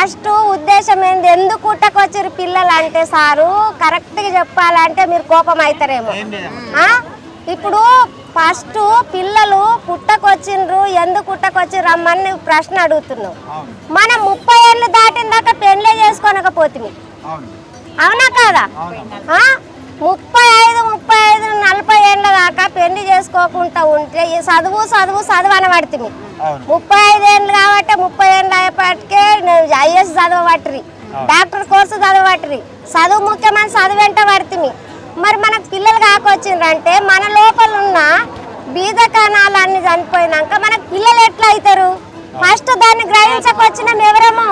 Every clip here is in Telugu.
ఫస్ట్ ఉద్దేశం ఏంది? ఎందుకు పుట్టకొచ్చారు పిల్లలు అంటే సారు? కరెక్ట్గా చెప్పాలంటే మీరు కోపం అవుతారేమో? ఇప్పుడు ఫస్ట్ పిల్లలు పుట్టకొచ్చిండ్రు ఎందుకు పుట్టకొచ్చి రమ్మని ప్రశ్న అడుగుతున్నావు. మనం ముప్పై ఏళ్ళు దాటిన దాకా పెళ్ళే చేసుకోనకపోతుంది అవును. కాదా? ముప్పై ఐదు ముప్పై ఐదు నలభై ఏళ్ళ దాకా పెళ్ళి చేసుకోకుండా ఉంటే ఈ చదువు చదువు చదువు అనబడుతుంది. ముప్పై ఐదు ఏళ్ళు కాబట్టి ముప్పై ఏళ్ళు అయ్యేపటికే ఐఎస్ చదవబట్టిరి. డాక్టర్ కోర్సు చదవబట్టిరి. చదువు ముఖ్యమైన చదువు వెంట పడుతుంది. మరి మనకు పిల్లలు కాకొచ్చిండ్రంటే మన లోపల ఉన్న బీద కణాలన్నీ చనిపోయినాక మనకు పిల్లలు ఎట్లా అవుతారు ఫస్ట్ దాన్ని గ్రహించకొచ్చినాం ఎవరము?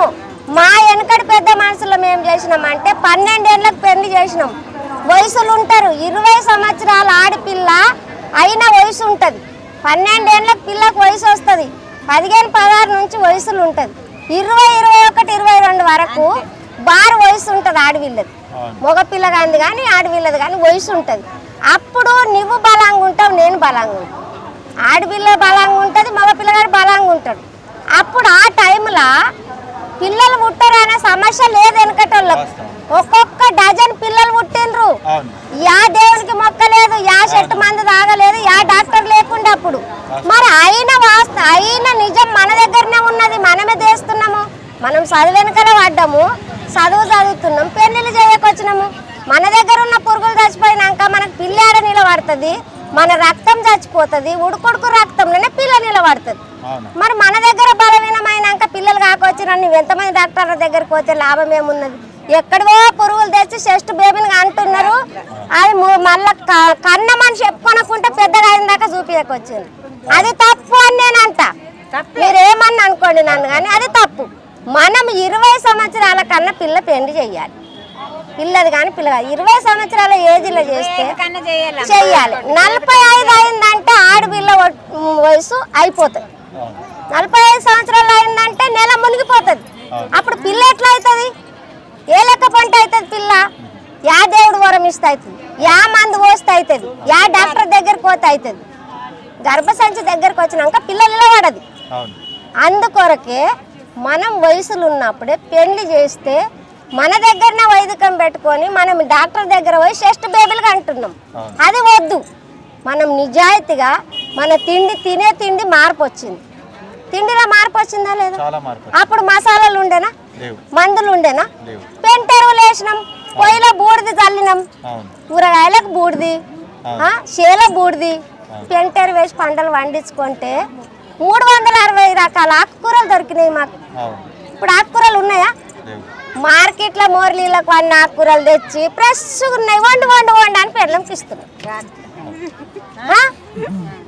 మా వెనకటి పెద్ద మనుషులు మేము చేసినామంటే పన్నెండేళ్ళకి పెళ్ళి చేసినాం. వయసులు ఉంటారు ఇరవై సంవత్సరాల ఆడపిల్ల అయిన వయసు ఉంటుంది పన్నెండేళ్ళకి పిల్లకు వయసు వస్తుంది పదిహేను పదహారు నుంచి వయసులు ఉంటుంది ఇరవై ఇరవై ఒకటి ఇరవై రెండు వరకు బారు వయసు ఉంటుంది ఆడపిల్లది. అవును. మగ పిల్లగాంది కానీ ఆడపిల్లది కానీ వయసు ఉంటుంది అప్పుడు నువ్వు బలంగా ఉంటావు నేను బలంగా ఉంటాను ఆడపిల్ల బలంగా ఉంటుంది మగ పిల్లగాడు బలంగా ఉంటాడు అప్పుడు ఆ టైంలో పిల్లలు పుట్టరు అనే సమస్య లేదు వెనకటోళ్ళకు. వాస్తవం. ఒక్కొక్క డజన్ పిల్లలు పుట్టిండ్రు అవును. యా దేవునికి మొక్కలేదు యా చెట్టు మంది తాగలేదు యా డాక్టర్ లేకుండా అప్పుడు. మరి అయిన వాస్త అయిన నిజం మన దగ్గరనే ఉన్నది మనమే చేస్తున్నాము. మనం చదివెనకనే పడ్డాము చదువు చదువుతున్నాం పెళ్ళిళ్ళు చేయకొచ్చినాము. మన దగ్గర ఉన్న పురుగులు చచ్చిపోయినాక మనకు పిల్లాడ నిలబడుతుంది మన రక్తం చచ్చిపోతుంది ఉడుకుడుకు రక్తంలోనే పిల్ల నిలబడుతుంది. మరి మన దగ్గర బలహీనమైనాక పిల్లలు కాకొచ్చిన నువ్వు ఎంతమంది డాక్టర్ల దగ్గరికి పోతే లాభం ఏమున్నది? ఎక్కడివో పురుగులు తెచ్చి చెస్ట్ బేబీని అంటున్నారు. అది మళ్ళా క- కన్న మనిషి చెప్పుకొనకుంటే పెద్దగా అయిన దాకా చూపించకొచ్చింది అది తప్పు అని నేను అంట మీరేమని అనుకోండి నన్ను కానీ అది తప్పు. మనం ఇరవై సంవత్సరాల కన్నా పిల్ల పెళ్ళి చెయ్యాలి. పిల్లది కానీ పిల్ల కాదు. ఇరవై సంవత్సరాల ఏజ్లో చేస్తే కన్నా చేయాలి. చెయ్యాలి. నలభై ఐదు అయిందంటే ఆడపిల్ల వయసు అయిపోతుంది. నలభై ఐదు సంవత్సరాలు అయిందంటే నెల మునిగిపోతుంది. అప్పుడు పిల్ల ఎట్లా అవుతుంది ఏ లెక్క పంట అవుతుంది పిల్ల? యా దేవుడు వరం ఇస్తే అవుతుంది యా మందు పోస్తే అవుతుంది యా డాక్టర్ దగ్గరికి పోతే అవుతుంది గర్భసంచి దగ్గరకు వచ్చినాక పిల్ల నిలబడది. అవును. అందుకొరకే మనం వయసులు ఉన్నప్పుడే పెళ్ళి చేస్తే మన దగ్గరనే వైదికం పెట్టుకొని మనం డాక్టర్ దగ్గర పోయి షెస్ట్ బేబీలుగా అంటున్నాం. అది వద్దు. మనం నిజాయితీగా మన తిండి తినే తిండి మార్పు వచ్చింది. తిండిలో మార్పు వచ్చిందా లేదా? అప్పుడు మసాలాలు ఉండేనా? మందులు ఉండేనా? పెంటెరువులు వేసినాం పొయ్యిలో బూడిది చల్లినాం. కూరగాయలకు బూడిది ఆ, చేల బూడిది. పెంటెరు వేసి పంటలు పండించుకుంటే మూడు వందల అరవై రకాల ఆకుకూరలు దొరికినాయి మాకు. అవును. ఇప్పుడు ఆకుకూరలు ఉన్నాయా? మార్కెట్లో మోర్లీలకు అన్ని ఆకుకూరలు తెచ్చి ఫ్రెష్గా ఉన్నాయి. వండు వండు వండు అని పెళ్ళంకి ఇస్తున్నాం?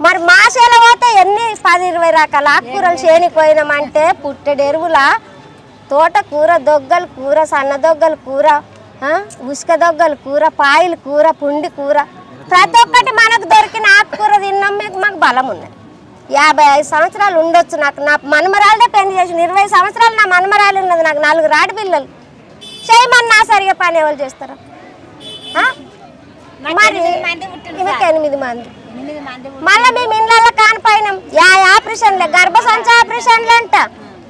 మరి మా చేల పోతే ఎన్ని? పది ఇరవై రకాల ఆకుకూరలు చేనికి పోయినామంటే పుట్టెడు ఎరువుల తోట కూర దొగ్గల కూర సన్న దొగ్గల కూర? ఉసుక దొగ్గల కూర పాయల కూర పుండి కూర. ప్రతి ఒక్కటి మనకు దొరికిన ఆకుకూర తిన్నాం మీకు మాకు బలం ఉన్నది యాభై ఐదు సంవత్సరాలు ఉండొచ్చు నాకు. నా మనమరాలదే పెళ్ళి చేసిన ఇరవై సంవత్సరాలు నా మనమరాలు ఉన్నది నాకు. నలుగురు ఆడపిల్లలు చేయమన్నా సరిగా పని ఎవరు చేస్తారు? మరి ఎనిమిది మంది. మళ్ళీ మేము ఇండ్లలో కానిపోయినాం. యా ఆపరేషన్లే గర్భసంచ ఆపరేషన్లు అంట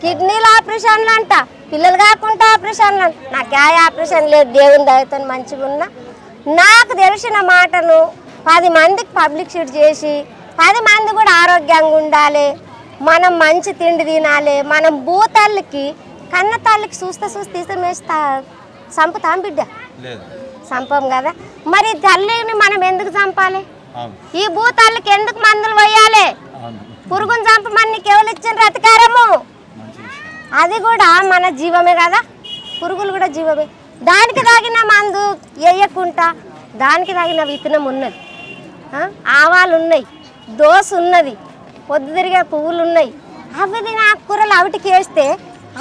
కిడ్నీల ఆపరేషన్లు అంట పిల్లలు కాకుండా ఆపరేషన్లు అంట నాకు యా ఆపరేషన్ లేదు దేవుని దయతో మంచిగా ఉన్నా. నాకు తెలిసిన మాటను పది మందికి పబ్లిక్ షీట్ చేసి పది మంది కూడా ఆరోగ్యంగా ఉండాలి. మనం మంచి తిండి తినాలి. మనం భూతల్లికి కన్న తల్లికి చూస్తే చూస్తే తీసమేస్తా చంపుతాం బిడ్డ. చంపం కదా. మరి తల్లిని మనం ఎందుకు చంపాలి? ఈ భూతాలకి ఎందుకు మందులు వేయాలి? పురుగుని చంపమని ఎవరు ఇచ్చిన అధికారము అది కూడా మన జీవమే కదా. పురుగులు కూడా జీవమే. దానికి తగిన మందు వేయకుండా దానికి తగిన విత్తనం ఉన్నది? ఆవాలు ఉన్నాయి దోశ ఉన్నది పొద్దు తిరిగే పువ్వులు ఉన్నాయి. అవి తిని ఆకుకూరలు అవిటికి వేస్తే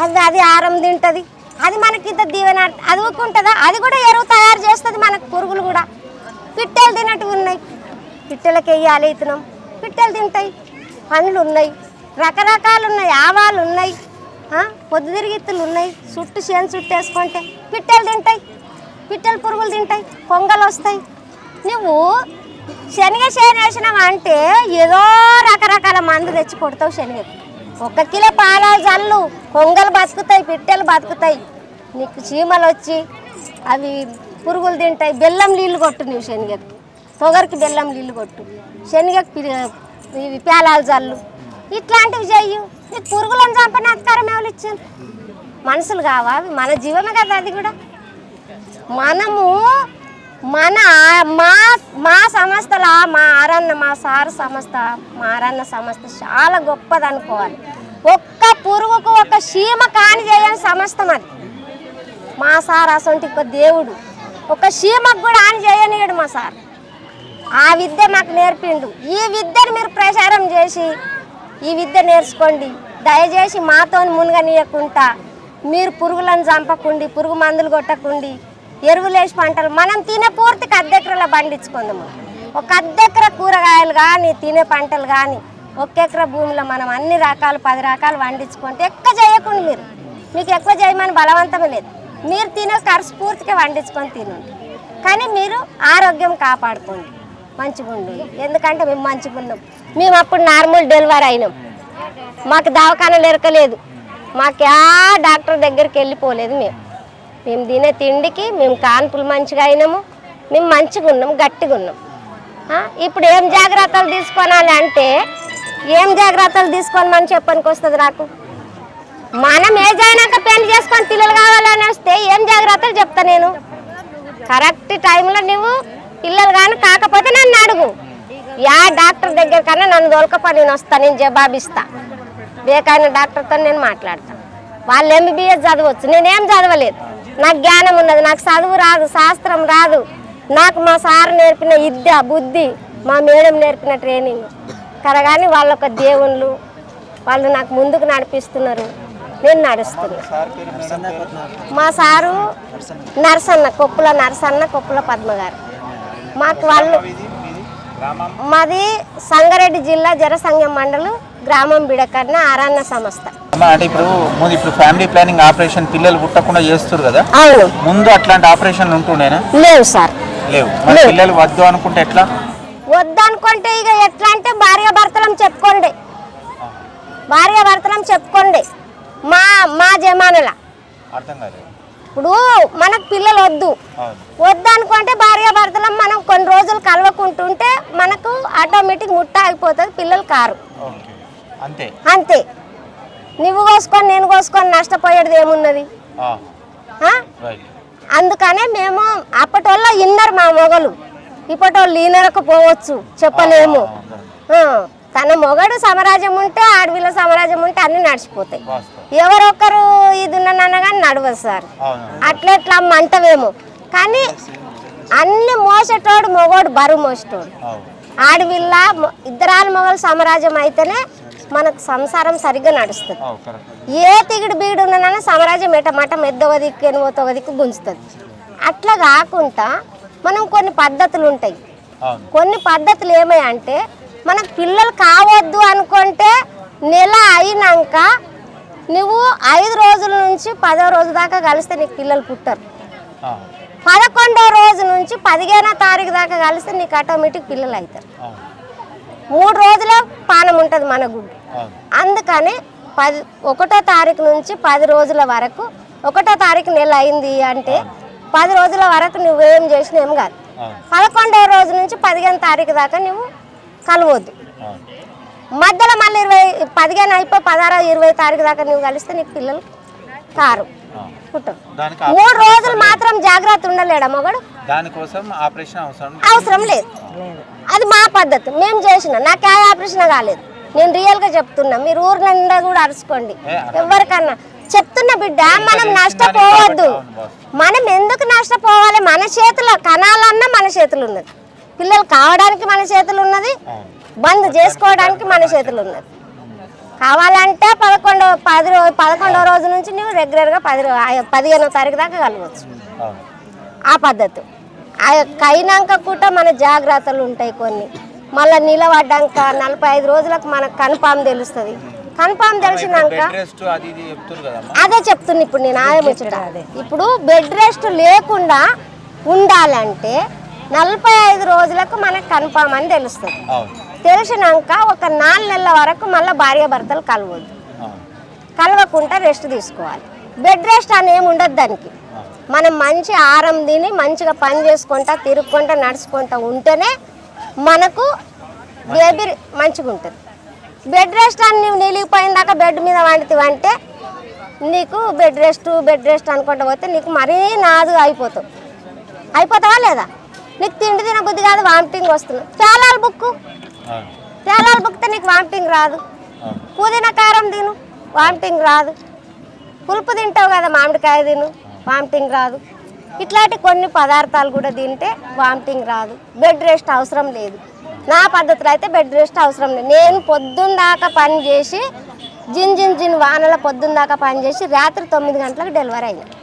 అది అది ఆరం తింటుంది. అది మనకి ఇంత దీవెన అది ఊరుకుంటుందా అది కూడా ఎరువు తయారు చేస్తుంది మనకు పురుగులు కూడా. పిట్టెలు తినట్టువి ఉన్నాయి. పిట్టలకి వేయాలి ఇతనం. పిట్టలు తింటాయి. పండ్లు ఉన్నాయి రకరకాలు ఉన్నాయి ఆవాలు ఉన్నాయి పొద్దుతిరిగిత్తులు ఉన్నాయి చుట్టూ చేను చుట్టేసుకుంటే వేసుకుంటే తింటాయి. పిట్టలు పురుగులు తింటాయి. పొంగలు వస్తాయి నువ్వు శనగ చేను వేసినావు అంటే ఏదో రకరకాల మందు తెచ్చి కొడతావు శనగకి. ఒక కిలో పాల జల్లు కొంగలు బతుకుతాయి పిట్టలు బతుకుతాయి. నీకు చీమలు వచ్చి అవి పురుగులు తింటాయి. బెల్లం నీళ్ళు కొట్టు నువ్వు శనగకు. పొగరికి బెల్లం నీళ్ళు కొట్టు. శనగకి పి- ఇవి పేలాలు జల్లు. ఇట్లాంటివి చెయ్యు. నీకు పురుగులను చంపని అధికారం ఎవరు ఇచ్చారు? మనుషులు కావా? మన జీవమే కదా అది కూడా. మనము మన మా మా సంస్థల మా ఆరన్న మా సార్ సంస్థ మా ఆరన్న సంస్థ చాలా గొప్పది అనుకోవాలి. ఒక్క పురుగుకు ఒక సీమ కాని చేయని సంస్థ మాది మా సార్ అసొంటి ఒక దేవుడు. ఒక సీమకు కూడా ఆని చేయనీయడు మా సార్. ఆ విద్య మాకు నేర్పిండు. ఈ విద్యను మీరు ప్రచారం చేసి ఈ విద్య నేర్చుకోండి. దయచేసి మాతో మునగనీయకుండా మీరు పురుగులను చంపకుండి పురుగు మందులు కొట్టకుండి ఎరువులేసి పంటలు మనం తినే పూర్తికి అద్దెకరలో పండించుకుందాము. ఒక అద్దెకర కూరగాయలు కానీ తినే పంటలు కానీ ఒక ఎకర భూమిలో మనం అన్ని రకాలు పది రకాలు పండించుకుంటే ఎక్కువ చేయకుండా మీరు. మీకు ఎక్కువ చేయమని బలవంతం లేదు. మీరు తినే ఖర్చు పూర్తిగా వండించుకొని తినండి. కానీ మీరు ఆరోగ్యం కాపాడుకోండి. మంచిగా ఉండు ఎందుకంటే మేము మంచిగా ఉన్నాం మేము అప్పుడు నార్మల్ డెలివరీ అయినాం. మాకు దవాఖానలు ఎరకలేదు మాకు ఆ డాక్టర్ దగ్గరికి వెళ్ళిపోలేదు మేము. మేము తినే తిండికి మేము కాన్పులు మంచిగా అయినాము. మేము మంచిగా ఉన్నాం గట్టిగా ఉన్నాం ఇప్పుడు ఏం జాగ్రత్తలు తీసుకోనాలి అంటే ఏం జాగ్రత్తలు తీసుకోమని చెప్పడానికి వస్తుంది నాకు మనం ఏజ్ అయినాక పెళ్ళి చేసుకొని పిల్లలు కావాలని వస్తే ఏం జాగ్రత్తలు చెప్తా నేను? కరెక్ట్ టైంలో నువ్వు పిల్లలు కానీ కాకపోతే నన్ను అడుగు. యా డాక్టర్ దగ్గర కన్నా నన్ను దొరకపో నేను వస్తా నేను జవాబిస్తా బేకైన డాక్టర్తో నేను మాట్లాడతాను వాళ్ళు ఎంబీబీఎస్ చదవచ్చు. నేనేం చదవలేదు. నాకు జ్ఞానం ఉన్నది నాకు చదువు రాదు శాస్త్రం రాదు. నాకు మా సార్ నేర్పిన విద్య బుద్ధి మా మేడం నేర్పిన ట్రైనింగ్. కరగాని వాళ్ళ ఒక దేవుళ్ళు వాళ్ళు నాకు ముందుకు నడిపిస్తున్నారు. నేను నడుస్తున్నాను మా సారు నరసన్న కొప్పుల నరసన్న కొప్పుల పద్మ గారు మాకు వాళ్ళు మాది సంగారెడ్డి జిల్లా జనసంఘం మండలం గ్రామం బిడకర్ణ ఆరాన్న సంస్థ. అంటే ఇప్పుడు ముందు ఇప్పుడు ఫ్యామిలీ ప్లానింగ్ ఆపరేషన్ పిల్లలు పుట్టకుండా చేస్తారు కదా? అవును. ముందు అట్లాంటి ఆపరేషన్లు ఉంటుండేనా? లేవు సార్. లేవు. మరి. పిల్లలు వద్దు అనుకుంటే ఎట్లా? వద్దనుకుంటే ఇక ఎట్లా అంటే భార్య భర్తలం చెప్పుకోండి. భార్య భర్తలం చెప్పుకోండి. మా మా జమానల. అర్థం కాలేదు. ఇప్పుడు మనకు పిల్లలు వద్దు. అవును. వద్దనుకుంటే భార్య భర్తలం మనం కొన్ని రోజులు కలవకుంటుంటే మనకు ఆటోమేటిక్ ముట్ట ఆగిపోతుంది పిల్లలు కారు. అంతే. అంతే. నువ్వు కోసుకొని నేను కోసుకొని నష్టపోయేది ఏమున్నది? అందుకనే మేము అప్పటోళ్ళ ఇన్నర్ మా మొగలు. ఇప్పటోళ్ళు ఈనరకపోవచ్చు చెప్పలేము. ఆ, తన మొగడు సమరాజ్యం ఉంటే ఆడవిల సమరాజ్యం ఉంటే అన్ని నడిచిపోతాయి. ఎవరొక్కరు ఇది ఉన్నానన్న కానీ నడవదు సార్. అట్లా ఎట్లా మంటవేమో. కానీ అన్ని మోసేటోడు మొగోడు బరువు మోసేటోడు. ఆడవిల్ల ఇద్దరాలు మొగలు సమరాజ్యం అయితేనే మనకు సంసారం సరిగ్గా నడుస్తుంది. ఏ తిగిడి బీడు ఉన్నానన్నా సామ్రాజ్యం ఎట మట మెద్దవ దిక్కు ఎనువతవ దిక్కు గుంజుతుంది. అట్లా కాకుండా మనం కొన్ని పద్ధతులు ఉంటాయి కొన్ని పద్ధతులు ఏమై అంటే మనకు పిల్లలు కావద్దు అనుకుంటే నెల అయినాక నువ్వు ఐదు రోజుల నుంచి పదో రోజు దాకా కలిస్తే నీకు పిల్లలు పుట్టరు. పదకొండో రోజు నుంచి పదిహేనో తారీఖు దాకా కలిస్తే నీకు ఆటోమేటిక్ పిల్లలు అవుతారు మూడు రోజులే పానం ఉంటుంది మన గుడ్డు అందుకని పది ఒకటో తారీఖు నుంచి పది రోజుల వరకు ఒకటో తారీఖు నెల అయింది అంటే పది రోజుల వరకు నువ్వేం చేసినా ఏం కాదు. అవును. పదకొండవ రోజు నుంచి పదిహేను తారీఖు దాకా నువ్వు కలవద్దు. మధ్యలో మళ్ళీ ఇరవై పదిహేను అయిపోయి పదహారు ఇరవై తారీఖు దాకా నువ్వు కలిస్తే నీకు పిల్లలు కారు. మూడు రోజులు మాత్రం జాగ్రత్త ఉండలేడా మొగడు? దానికోసం ఆపరేషన్ అవసరం అవసరం లేదు. అది మా పద్ధతి. మేము చేసిన. నాకు ఏ ఆపరేషన్ కాలేదు. నేను రియల్గా చెప్తున్నా. మీరు ఊరు నిండా కూడా అరుచుకోండి. ఎవరికన్నా చెప్తున్న బిడ్డ మనం నష్టపోవద్దు. మనం ఎందుకు నష్టపోవాలి? మన చేతిలో కనాలన్నా మన చేతులు ఉన్నది. పిల్లలు కావడానికి మన చేతులు ఉన్నది బంద్ చేసుకోవడానికి మన చేతులు ఉన్నది. కావాలంటే పదకొండవ పది రో పదకొండవ రోజు నుంచి నువ్వు రెగ్యులర్గా పది పదిహేనో తారీఖు దాకా కలవచ్చు. ఆ పద్ధతి. ఆ యొక్క అయినాక కూడా మన జాగ్రత్తలు ఉంటాయి కొన్ని. మళ్ళీ నిలబడ్డాక నలభై ఐదు రోజులకు మనకు కన్ఫామ్ తెలుస్తుంది. కన్ఫామ్ తెలిసినాక అది చెప్తున్నా ఇప్పుడు నేను ఆయ ముచ్చట ఇప్పుడు బెడ్ రెస్ట్ లేకుండా ఉండాలంటే నలభై ఐదు రోజులకు మనకు కన్ఫామ్ అని తెలుస్తుంది. తెలిసినాక ఒక నాలుగు నెలల వరకు మళ్ళీ భార్య భర్తలు కలవద్దు. కలవకుండా రెస్ట్ తీసుకోవాలి. బెడ్ రెస్ట్ అని ఏమి ఉండదు దానికి. మనం మంచి ఆహారం తిని మంచిగా పని చేసుకుంటా తిరుక్కుంటా నడుచుకుంటా ఉంటేనే మనకు బేబీ మంచిగా ఉంటుంది బెడ్ రెస్ట్ అని నువ్వు నిలిగిపోయిన దాకా బెడ్ మీద వండుతావు అంటే నీకు బెడ్ రెస్ట్ బెడ్ రెస్ట్ అనుకుంటా పోతే నీకు మరీ నాదుగా అయిపోతావు. అయిపోతావా లేదా? నీకు తిండి తిన బుద్ధి కాదు వామిటింగ్ వస్తుంది. పేలాలు బుక్కు. అవును పేలాలు బుక్కితే నీకు వామిటింగ్ రాదు. పుదీనా కారం తిను వామిటింగ్ రాదు. పులుపు తింటావు కదా మామిడికాయ తిను వామిటింగ్ రాదు. ఇట్లాంటి కొన్ని పదార్థాలు కూడా తింటే వామిటింగ్ రాదు. బెడ్ రెస్ట్ అవసరం లేదు. నా పద్ధతిలో అయితే బెడ్ రెస్ట్ అవసరం లేదు. నేను పొద్దున్న దాకా పని చేసి జిన్ జిన్ జిన్ వానల పొద్దున్న దాకా పని చేసి రాత్రి తొమ్మిది గంటలకు డెలివరీ అయింది ఆహా,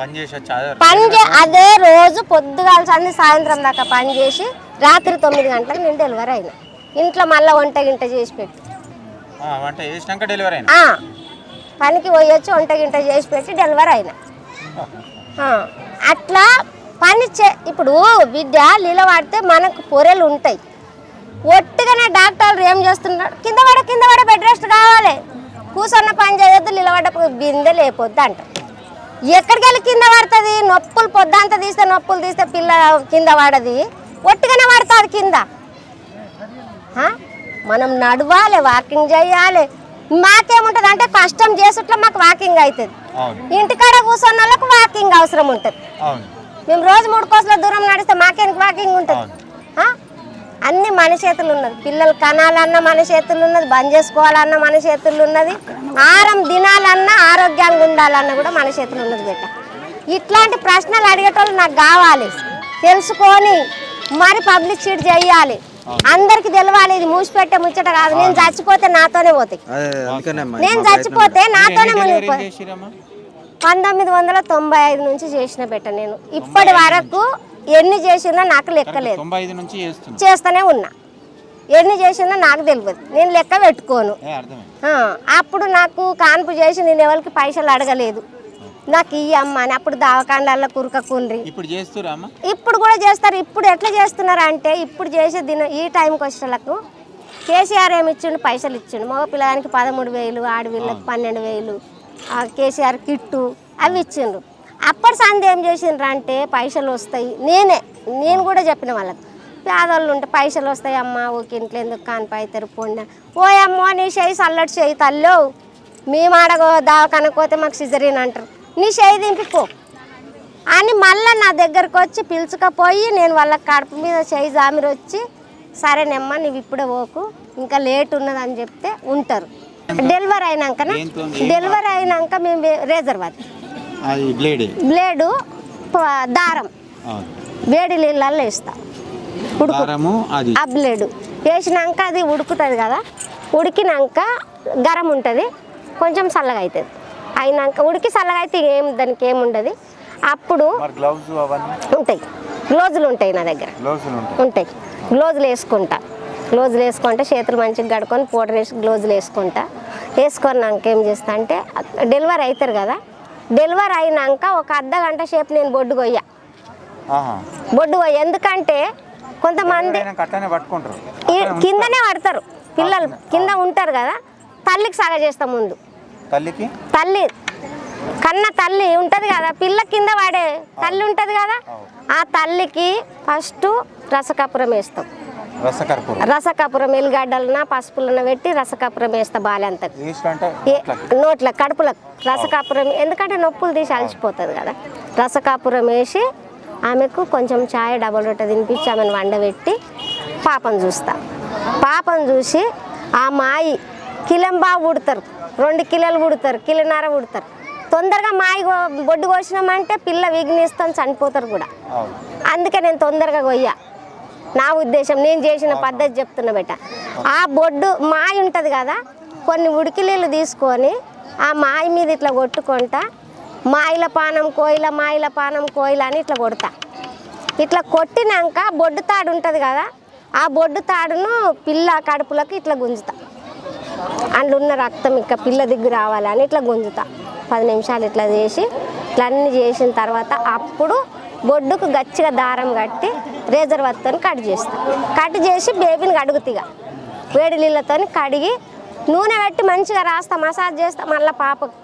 పని అదే పని చే అదే రోజు పొద్దుగాల్సంది సాయంత్రం దాకా పని చేసి రాత్రి తొమ్మిది గంటలకు నేను డెలివరీ అయినా. ఇంట్లో మళ్ళీ వంట గింట చేసి పెట్టి. పనికి పోయొచ్చి వంట గింట చేసి పెట్టి డెలివరీ అయినా. అట్లా పని చే ఇప్పుడు బిడ్డ నిలబడితే మనకు పొరెలు ఉంటాయి. ఒట్టిగానే డాక్టర్లు ఏం చేస్తున్నారు కింద పడ కింద పడ బెడ్ రెస్ట్ కావాలి. కూర్చున్న పని చేయొద్దు నిలబడ్డ బిందె లేపొద్దు అంటారు ఎక్కడికి వెళ్ళి కింద పడుతుంది? నొప్పులు పొద్దంతా తీస్తే నొప్పులు తీస్తే పిల్ల కింద పడది. ఒట్టిగానే పడుతుంది కింద? మనం నడవాలి వాకింగ్ చేయాలి. మాకేముంటుంది అంటే కష్టం చేసుట్లా మాకు వాకింగ్ అవుతుంది ఇంటికాడ కూర్చున్న వాళ్ళకు వాకింగ్ అవసరం ఉంటుంది. మేము రోజు మూడు కోసల దూరం నడిస్తే మాకేం వాకింగ్ ఉంటుంది? అన్ని మన చేతులు ఉన్నది. పిల్లలు కనాలన్న మన చేతులు ఉన్నది బంద్ చేసుకోవాలన్న మన చేతులు ఉన్నది ఆహారం తినాలన్నా ఆరోగ్యంగా ఉండాలన్న కూడా మన చేతులు ఉన్నది బిడ్డ. ఇట్లాంటి ప్రశ్నలు అడిగేటోళ్ళు నాకు కావాలి. తెలుసుకొని మరి పబ్లిక్ షీట్ చేయాలి. అందరికి తెలవాలి ఇది మూసిపెట్టే ముచ్చట కాదు. నేను చచ్చిపోతే నాతోనే పోతాయి నేను చచ్చిపోతే నాతోనే మునిగిపోయి పంతొమ్మిది వందల తొంభై ఐదు నుంచి చేసిన పెట్ట నేను. ఇప్పటి వరకు ఎన్ని చేసినా నాకు లెక్కలేదు చేస్తూనే ఉన్నా. ఎన్ని చేసినా నాకు తెలియదు. నేను లెక్క పెట్టుకోను. అప్పుడు నాకు కాన్పు చేసి నేను ఎవరికి పైసలు అడగలేదు. నాకు ఈ అమ్మ అని అప్పుడు దవాఖానాల్లో కురకకుండ్రి ఇప్పుడు ఇప్పుడు కూడా చేస్తారు. ఇప్పుడు ఎట్లా చేస్తున్నారు అంటే ఇప్పుడు చేసే దిన ఈ టైంకి వచ్చేలకు కేసీఆర్ ఏమి ఇచ్చిండు? పైసలు ఇచ్చిండు. మగ పిల్లగానికి పదమూడు వేలు ఆడపిల్లకి పన్నెండు వేలు కేసీఆర్ కిట్టు అవి ఇచ్చిండ్రు. అప్పటి సంది ఏం చేసిండ్రు అంటే పైసలు వస్తాయి. నేనే నేను కూడా చెప్పిన వాళ్ళకి. పేదోళ్ళు ఉంటే పైసలు వస్తాయి అమ్మ ఓకే ఇంట్లో ఎందుకు కానిపోతారు పోండి ఓ అమ్మో నీ చేయి చల్లటి చేయి తల్లో. మేము ఆడగో దావకానకు పోతే మాకు సిజరీన్ అంటారు. నీ చేయి దింపిపో. అని మళ్ళీ నా దగ్గరకు వచ్చి పిలుచుకపోయి నేను వాళ్ళ కడుపు మీద చేయి జామిరి వచ్చి సరేనమ్మా నువ్వు ఇప్పుడే పోకు ఇంకా లేట్ ఉన్నదని చెప్తే ఉంటారు. డెలివరీ అయినాక డెలివరీ అయినాక మేము రేజర్వాది బ్లేడ్ దారం. అవును వేడి నీళ్ళల్లో వేస్తా. ఉడుకు. దారము అది. ఆ బ్లేడు. వేసినాక అది ఉడుకుతుంది కదా ఉడికినాక గరం ఉంటుంది కొంచెం చల్లగా అవుతుంది అయినాక ఉడికి చల్లగా అయితే ఏం దానికి ఏముండదు అప్పుడు ఉంటాయి. గ్లోజులు ఉంటాయి నా దగ్గర. ఉంటాయి. ఉంటాయి. గ్లోజులు వేసుకుంటా. గ్లోజులు వేసుకుంటే చేతులు మంచిగా కడుక్కొని పౌడర్ వేసి గ్లోజులు వేసుకుంటా. వేసుకున్నాక ఏం చేస్తా అంటే డెలివరీ అవుతారు కదా డెలివరీ అయినాక ఒక అర్ధ గంట సేపు నేను బొడ్డు కొయ్య. బొడ్డు కొయ్య. ఎందుకంటే కొంతమంది కిందనే పడతారు. పిల్లలు కింద ఉంటారు కదా తల్లికి సాగ చేస్తాం ముందు. తల్లికి? తల్లి కన్న తల్లి ఉంటుంది కదా పిల్ల కింద పడే తల్లి ఉంటుంది కదా ఆ తల్లికి ఫస్ట్ రసకపురం వేస్తాం. రసకపురం ఎల్లిగడ్డలన పసుపులన పెట్టి రసకపురం వేస్తా ఏ- నోట్ల. కడుపులకు రసకాపురం ఎందుకంటే నొప్పులు తీసి అలసిపోతుంది కదా. రసకాపురం వేసి ఆమెకు కొంచెం ఛాయ్ డబల్ రొట్టె తినిపించి ఆమెను వండబెట్టి పాపను చూస్తా. పాపను చూసి ఆ మాయి కిలం బాగా ఉడతారు రెండు కిలోలు ఉడతారు కిలోన్నర ఉడతారు తొందరగా మాయి బొడ్డు కోసినామంటే పిల్ల విఘ్నిస్తాం చనిపోతారు కూడా. అందుకే నేను తొందరగా కొయ్యా. నా ఉద్దేశం నేను చేసిన పద్ధతి చెప్తున్నా బెట్ట ఆ బొడ్డు మాయ ఉంటుంది కదా కొన్ని ఉడికి నీళ్ళు తీసుకొని ఆ మాయ మీద ఇట్లా కొట్టుకుంటా మాయిల పానం కోయిల మాయిల పానం కోయిల అని ఇట్లా కొడతా. ఇట్లా కొట్టినాక బొడ్డు తాడు ఉంటుంది కదా ఆ బొడ్డు తాడును పిల్ల కడుపులకు ఇట్లా గుంజుతా. అందులో ఉన్న రక్తం ఇక పిల్ల దిగ్గు రావాలని ఇట్లా గుంజుతా. పది నిమిషాలు ఇట్లా చేసి ఇట్లా అన్ని చేసిన తర్వాత అప్పుడు బొడ్డుకు గచ్చిగా దారం కట్టి రేజర్ వత్తుని కట్ చేస్తా. కట్ చేసి బేబీని కడుగుతిగా. వేడి నీళ్ళతో కడిగి నూనె పెట్టి మంచిగా రాస్తా మసాజ్ చేస్తా మళ్ళీ పాపకు.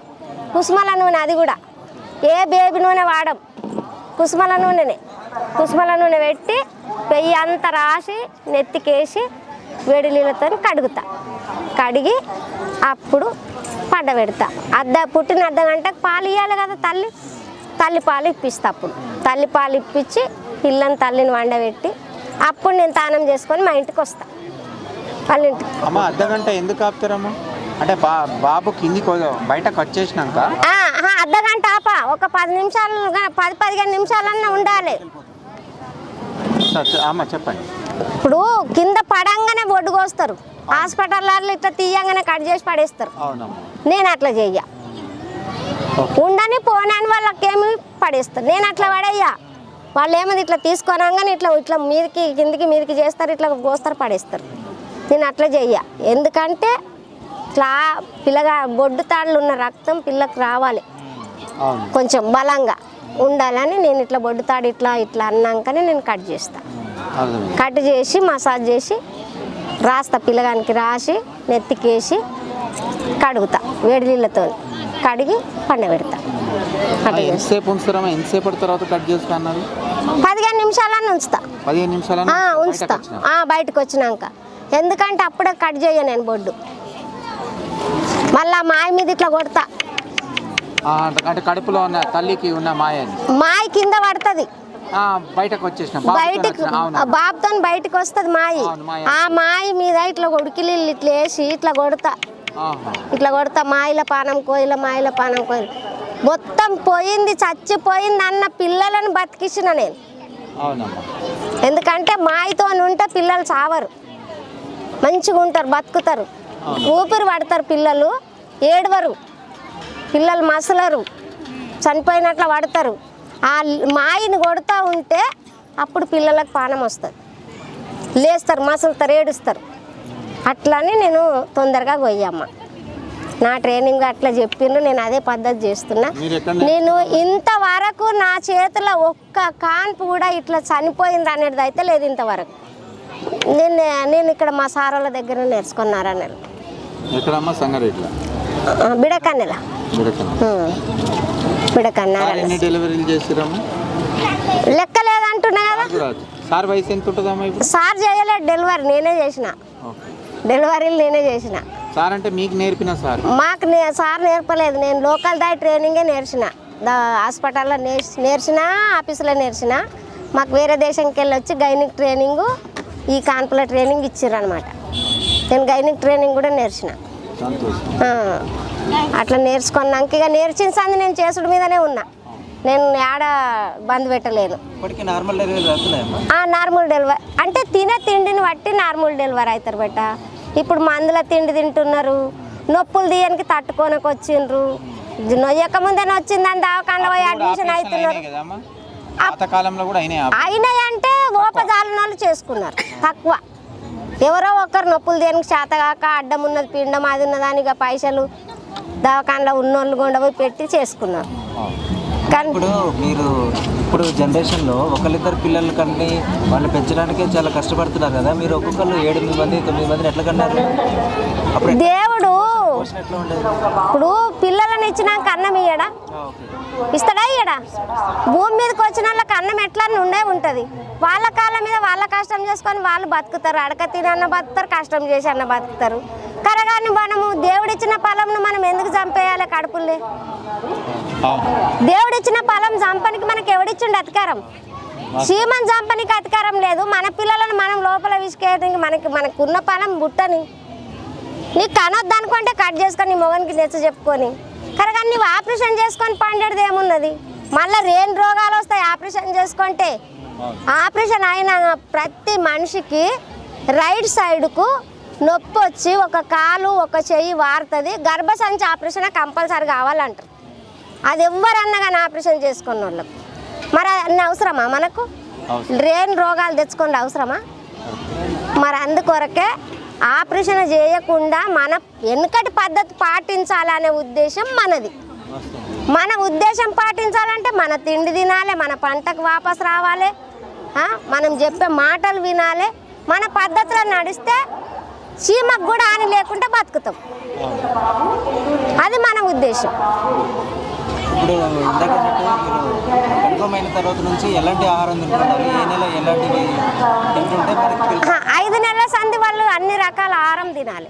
కుసుమల నూనె అది కూడా. ఏ బేబీ నూనె వాడం? కుసుమల నూనెనే. కుసుమల నూనె పెట్టి పెయ్యి అంతా రాసి నెత్తికేసి వేడి నీళ్ళతో కడుగుతా. కడిగి అప్పుడు పడ్డ పెడతా అద్ద పుట్టిన అర్ధ గంటకు పాలు ఇవ్వాలి కదా తల్లి. తల్లి పాలు ఇప్పిస్తా అప్పుడు. తల్లి పాలు ఇప్పించి పిల్లని తల్లిని వండబెట్టి అప్పుడు నేను తానం చేసుకొని మా ఇంటికి వస్తా. వాళ్ళ ఇంటికి. అమ్మ అర్ధ గంట ఎందుకు ఆపుతారమ్మా? అంటే బా బాబు వద- బయటకు వచ్చేసినాక ఆ, ఆహా, అర్ధ గంట ఆప. ఒక పది నిమిషాలు పది పదిహేను నిమిషాలన్నా ఉండాలి. అమ్మ చెప్పండి. ఇప్పుడు కింద పడంగానే బొడ్డు కోస్తారు. హాస్పిటల్లో ఇట్లా తీయంగానే కట్ చేసి పడేస్తారు. నేను అట్లా చెయ్య. పోనని వాళ్ళకేమి పడేస్తారు నేను అట్లా పడేయ్యా. వాళ్ళు ఏమది ఇట్లా తీసుకోనంగానే ఇట్లా ఇట్లా మీదకి కిందికి మీదకి చేస్తారు ఇట్లా కోస్తారు పడేస్తారు. నేను అట్లా చెయ్య. ఎందుకంటే ఇట్లా పిల్లగా బొడ్డు తాళ్ళు ఉన్న రక్తం పిల్లకు రావాలి. కొంచెం బలంగా ఉండాలని నేను ఇట్లా బొడ్డు తాడు ఇట్లా ఇట్లా అన్నాకనే నేను కట్ చేస్తా. అర్థమైంది. కట్ చేసి మసాజ్ చేసి రాస్తా పిల్లగానికి రాసి నెత్తికేసి కడుగుతా వేడి నీళ్ళతో కడిగి పండబెడతా. ఎంతసేపు ఉంచుతారమ్మా ఎంతసేపటి తర్వాత కట్ చేస్తా అన్నారు. పదిహేను నిమిషాలన్నీ ఉంచుతా. పదిహేను ఉంచుతా. బయటకు వచ్చినాక. ఎందుకంటే అప్పుడే కట్ చేయ నేను బొడ్డు. మళ్ళా మాయ మీద ఇట్లా కొడతా. అంటే కడుపులో ఉన్న తల్లికి ఉన్న మాయని? మాయ కింద పడుతుంది. బయటకు వచ్చేసిన. బయటికి బాబుతో బయటకు వస్తుంది మాయి. మాయ. ఆ మాయి మీద ఇట్లా ఉడికిలి ఇట్లా వేసి ఇట్లా కొడతా. ఇట్లా కొడతా. మాయిల పానం కోయిల మాయిల పానం కోయిల. మొత్తం పోయింది చచ్చిపోయింది అన్న పిల్లలను బతికించిన నేను. ఎందుకంటే మాయితో ఉంటే పిల్లలు చావరు. మంచిగా ఉంటారు బతుకుతారు. ఊపిరి పడతారు పిల్లలు ఏడవరు. పిల్లలు మసలరు చనిపోయినట్లు పడతారు. ఆ మాయిని కొడుతూ ఉంటే అప్పుడు పిల్లలకు పానం వస్తుంది. లేస్తారు మసలుతారు ఏడుస్తారు. అట్లని నేను తొందరగా కొయ్యమ్మ. నా ట్రైనింగ్ అట్లా చెప్పిండ్రు నేను అదే పద్ధతి చేస్తున్నా. నేను ఇంతవరకు నా చేతిలో ఒక్క కాన్పు కూడా ఇట్లా చనిపోయింది అనేది అయితే లేదు ఇంతవరకు. నేను నేను ఇక్కడ మా సారోళ్ళ దగ్గర ఎక్కడమ్మా సంగారెడ్డిలో? బిడకన్నెల. చేసిరమ్మా? లెక్క లేదంటున్నా కదా. సార్ వయసు ఎంత చేయలేదు డెలివరీ నేనే చేసిన. డెలివరీలు నేనే చేసిన. సార్ అంటే మీకు నేర్పిన సార్? మాకు నే సార్ నేర్పలేదు. నేను లోకల్ దాయి ట్రైనింగే నేర్చిన. దా హాస్పిటల్లో నేర్చి నేర్చిన ఆఫీసులో నేర్చిన మాకు వేరే దేశంకి వెళ్ళి వచ్చి గైనిక్ ట్రైనింగ్ ఈ కాన్పుల ట్రైనింగ్ ఇచ్చారు అనమాట నేను గైనిక్ ట్రైనింగ్ కూడా నేర్చిన. సంతోషం. ఆ, అట్లా నేర్చుకున్నాక ఇక నేర్చిన సంది నేను చేసుడు మీదనే ఉన్నా. నేను ఆడ బంద్ పెట్టలేను ఇప్పటికీ నార్మల్ డెలివరీ అవుతున్నాయమ్మా ఆ నార్మల్ డెలివరీ. అంటే తినే తిండిని బట్టి నార్మల్ డెలివరీ అవుతారు బెట్ట ఇప్పుడు మందుల తిండి తింటున్నారు. నొప్పులు తీయనికి తట్టుకోనకి వచ్చిండ్రు. నొయ్యక ముందే వచ్చిందని దవాఖానలో పోయి అడ్మిషన్ అవుతున్నారు కూడా అయినాయి అంటే ఓపజాలిన వాళ్ళు చేసుకున్నారు. తక్కువ. ఎవరో ఒకరు నొప్పులు దేనికి చేతగాక అడ్డం ఉన్నది పిండం అది ఉన్నదాని ఇక పైసలు దవాఖానలో ఉన్నోళ్ళు గుండా పోయి పెట్టి చేసుకున్నారు. కానీ ఇప్పుడు మీరు ఇప్పుడు జనరేషన్లో ఒకరిద్దరు పిల్లల కంటే వాళ్ళు పెంచడానికే చాలా కష్టపడుతున్నారు కదా. మీరు ఒక్కొక్కరు ఏడెనిమిది మంది తొమ్మిది మందిని ఎట్లా కన్నారు? అప్పుడు దేవుడు ఇప్పుడు పిల్లలను ఇచ్చినాక అన్నం ఇయ్యడా? ఇస్తాడా ఇయ్యడా? భూమి మీదకి వచ్చిన వాళ్ళకి అన్నం ఎట్లా ఉండే ఉంటుంది. వాళ్ళ కాళ్ళ మీద వాళ్ళ కష్టం చేసుకొని వాళ్ళు బతుకుతారు. అడక తిని అన్న బతుకుతారు కష్టం చేసి అన్న బతుకుతారు. కానీ మనము దేవుడిచ్చిన పొలంను మనం ఎందుకు చంపేయాలి కడుపుల్ని? దేవుడిచ్చిన పొలం చంపనికి మనకి ఎవడిచ్చిండు అధికారం? చీమన్ చంపనికి అధికారం లేదు. మన పిల్లలను మనం లోపల విసుకేయడానికి మనకి మనకున్న పొలం బుట్టని. నీకు కనొద్దు అనుకుంటే కట్ చేసుకొని నీ మొగనికి నెచ్చ చెప్పుకొని. కరగాని నువ్వు ఆపరేషన్ చేసుకొని పండేది ఏమున్నది? మళ్ళీ రేని రోగాలు వస్తాయి ఆపరేషన్ చేసుకుంటే. ఆపరేషన్ అయిన ప్రతి మనిషికి రైట్ సైడ్కు నొప్పి వచ్చి ఒక కాలు ఒక చెయ్యి వారుతుంది. గర్భసంచి ఆపరేషన్ కంపల్సరీ కావాలంటారు అది ఎవ్వరన్నా కానీ ఆపరేషన్ చేసుకున్న వాళ్ళకు మరి అన్ని అవసరమా మనకు. రేన్ రోగాలు తెచ్చుకోండి అవసరమా? మరి అందుకొరకే ఆపరేషన్ చేయకుండా మన వెనుకటి పద్ధతి పాటించాలనే ఉద్దేశం మనది. మన ఉద్దేశం పాటించాలంటే మన తిండి తినాలి మన పంటకు వాపస్ రావాలి. మనం చెప్పే మాటలు వినాలి. మన పద్ధతిలో నడిస్తే చీమకు కూడా హాని లేకుంటే బతుకుతాం. అది మన ఉద్దేశం. ఇప్పుడు ఇందాక అన్నట్టు మీరు కన్ఫర్మ్ అయిన తర్వాత నుంచి ఎలాంటి ఆహారం తింటుండాలి ఏ నెల ఎలాంటివి తింటుంటే మనకి తెలుసు. ఆహా, ఐదు నెలల సంధి వాళ్ళు అన్ని రకాల ఆహారం తినాలి.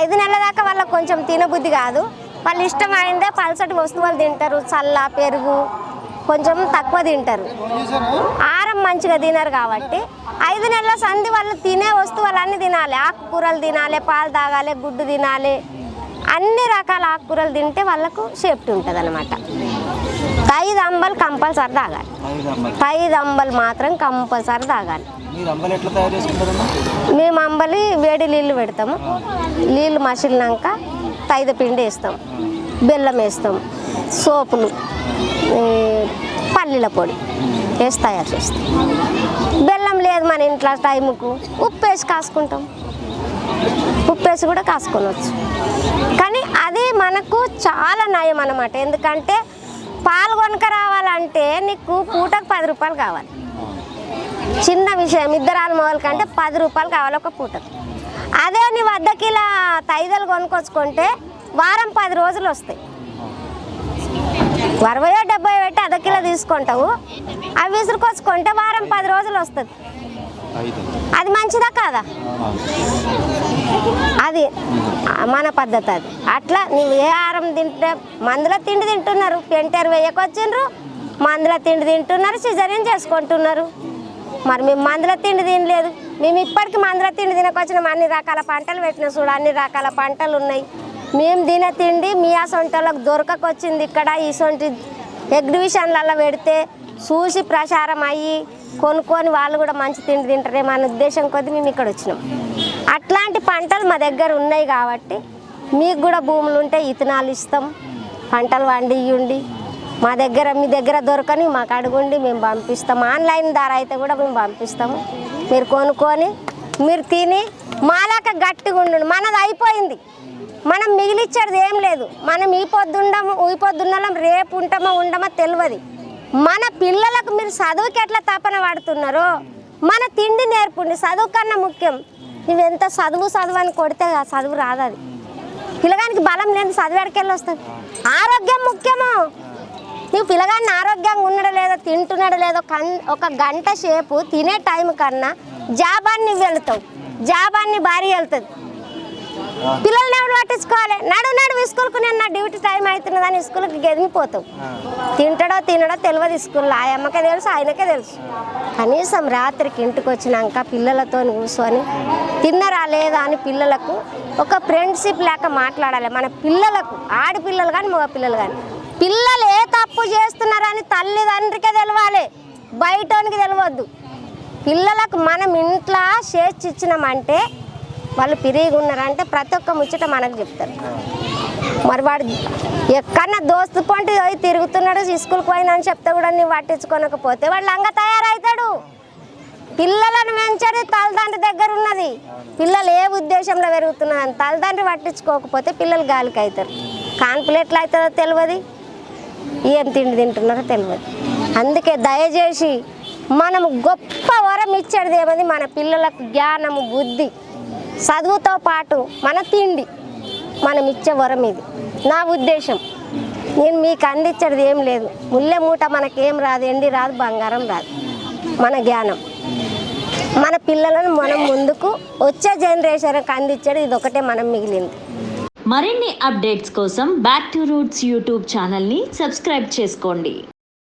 ఐదు నెలల దాకా వాళ్ళకి కొంచెం తినబుద్ధి కాదు. వాళ్ళు ఇష్టమైందే పలసటి వస్తువులు తింటారు. చల్ల పెరుగు కొంచెం తక్కువ తింటారు. ఆహారం మంచిగా తినరు కాబట్టి ఐదు నెలల సంధి వాళ్ళు తినే వస్తువులన్నీ తినాలి. ఆకుకూరలు తినాలి పాలు తాగాలి గుడ్డు తినాలి. అన్ని రకాల ఆకుకూరలు తింటే వాళ్ళకు సేఫ్టీ ఉంటుంది అనమాట ఐదు అంబలు కంపల్సరీ తాగాలి. ఐదు అంబలు. మాత్రం కంపల్సరీ తాగాలి. మేము అంబలి వేడి నీళ్ళు పెడతాము. నీళ్ళు మసిలినాక తైద పిండి వేస్తాం. బెల్లం వేస్తాం. సోపులు పల్లీల పొడి వేసి తయారు చేస్తాం. ఉంటుంది మన ఇంట్లో టైంకు ఉప్పు వేసి కాసుకుంటాం. ఉప్పు వేసి కూడా కాసుకోవచ్చు కానీ అది మనకు చాలా నయం అన్నమాట. ఎందుకంటే పాలు కొనుక రావాలంటే నీకు పూటకు పది రూపాయలు కావాలి. చిన్న విషయం ఇద్దరాలు మొదలు కంటే పది రూపాయలు కావాలి ఒక పూటకు. అదే నీ వద్దకి ఇలా తైదలు కొనుక్కొచ్చుకుంటే వారం పది రోజులు వస్తాయి. అరవయో డెబ్బై పెట్టి అర్ధ కిలో తీసుకుంటావు. అవి విసురుకొచ్చుకుంటే వారం పది రోజులు వస్తుంది. అది మంచిదా కాదా? అది మన పద్ధతి అది. అట్లా నువ్వు ఏ ఆహారం తింటే మందుల తిండి తింటున్నారు. పెంటర్ వేయకొచ్చిండ్రు. మందుల తిండి తింటున్నారు. సిజరీన్ చేసుకుంటున్నారు. మరి మేము మందుల తిండి తినలేదు. మేము ఇప్పటికి మందుల తిండి తినకొచ్చినాం. అన్ని రకాల పంటలు పెట్టిన చూడు. అన్ని రకాల పంటలు ఉన్నాయి. మేము తినే తిండి మీ ఆ సొంటలకు దొరకకొచ్చింది ఇక్కడ. ఇసొంటి ఎగ్జిబిషన్లలో పెడితే చూసి ప్రచారం అయ్యి కొనుక్కొని వాళ్ళు కూడా మంచి తిండి తింటారేమో అనే ఉద్దేశం కొద్ది మేము ఇక్కడ వచ్చినాం. అట్లాంటి పంటలు మా దగ్గర ఉన్నాయి కాబట్టి మీకు కూడా భూములు ఉంటే ఇతనాలు ఇస్తాం. పంటలు వండి ఇవ్వండి మా దగ్గర మీ దగ్గర దొరకని మాకు అడుగుండి మేము పంపిస్తాం. ఆన్లైన్ ద్వారా అయితే కూడా మేము పంపిస్తాము మీరు కొనుక్కొని మీరు తిని మాలాక గట్టిగా ఉండు మనది అయిపోయింది. మనం మిగిలిచ్చేది ఏం లేదు. మనం ఈ పొద్దుండము ఈ పొద్దున్నలం రేపు ఉంటామో ఉండమో తెలియదు. మన పిల్లలకు మీరు చదువుకి ఎట్లా తపన పడుతున్నారో మన తిండి నేర్పుండి చదువు కన్నా ముఖ్యం. నువ్వెంత చదువు చదువు అని కొడితే చదువు రాదు అది. పిల్లగానికి బలం లేదు చదువు వస్తుంది? ఆరోగ్యం ముఖ్యము. నువ్వు పిల్లగాన్ని ఆరోగ్యంగా ఉండడం లేదో తింటున్నాడు లేదో కన్ ఒక గంట సేపు తినే టైం కన్నా జాబాన్ని నువ్వు వెళ్తావు. జాబాన్ని భారీ వెళ్తుంది. పిల్లల్ని ఎవరు పట్టించుకోవాలి? నడు నడు స్కూల్కు నేను నా డ్యూటీ టైం అవుతున్నదని స్కూల్కి గెదిగిపోతావు తింటాడో తినడో తెలియదు స్కూల్లో ఆ అమ్మకే తెలుసు ఆయనకే తెలుసు. కనీసం రాత్రికి ఇంటికి వచ్చినాక పిల్లలతో కూర్చొని తిన్నరా లేదా అని పిల్లలకు ఒక ఫ్రెండ్షిప్ లేక మాట్లాడాలి. మన పిల్లలకు ఆడపిల్లలు కానీ మగ పిల్లలు కానీ పిల్లలు ఏ తప్పు చేస్తున్నారని తల్లిదండ్రికే తెలవాలి. బయటోనికి తెలియవద్దు పిల్లలకు మనం ఇంట్లో చేర్చి ఇచ్చినామంటే వాళ్ళు పిరిగి ఉన్నారంటే ప్రతి ఒక్క ముచ్చట మనకు చెప్తారు. మరి వాడు ఎక్కడన్నా దోస్తు పంటి పోయి తిరుగుతున్నాడు స్కూల్కి పోయిందని అని చెప్తే కూడా నీవు పట్టించుకోనకపోతే వాడు లంగ తయారవుతాడు పిల్లలను పెంచేది తల్లిదండ్రి దగ్గర ఉన్నది. పిల్లలు ఏ ఉద్దేశంలో పెరుగుతున్నదని తల్లిదండ్రి పట్టించుకోకపోతే పిల్లలు గాలికి అవుతారు కాన్పులు అవుతుందో తెలియదు ఏం తిండి తింటున్నారో తెలియదు అందుకే దయచేసి మనము గొప్ప వరం ఇచ్చేది ఏమది? మన పిల్లలకు జ్ఞానము బుద్ధి. చదువుతో పాటు మన తిండి మనం ఇచ్చే వరం ఇది. నా ఉద్దేశం నేను మీకు అందించేది ఏం లేదు. ముల్లె మూట మనకేం రాదు ఎండి రాదు బంగారం రాదు. మన జ్ఞానం. మన పిల్లలను మనం ముందుకు వచ్చే జనరేషన్కి అందించడం ఇది ఒకటే మనం మిగిలింది. మరిన్ని అప్డేట్స్ కోసం బ్యాక్ టు రూట్స్ యూట్యూబ్ ఛానల్ని సబ్స్క్రైబ్ చేసుకోండి.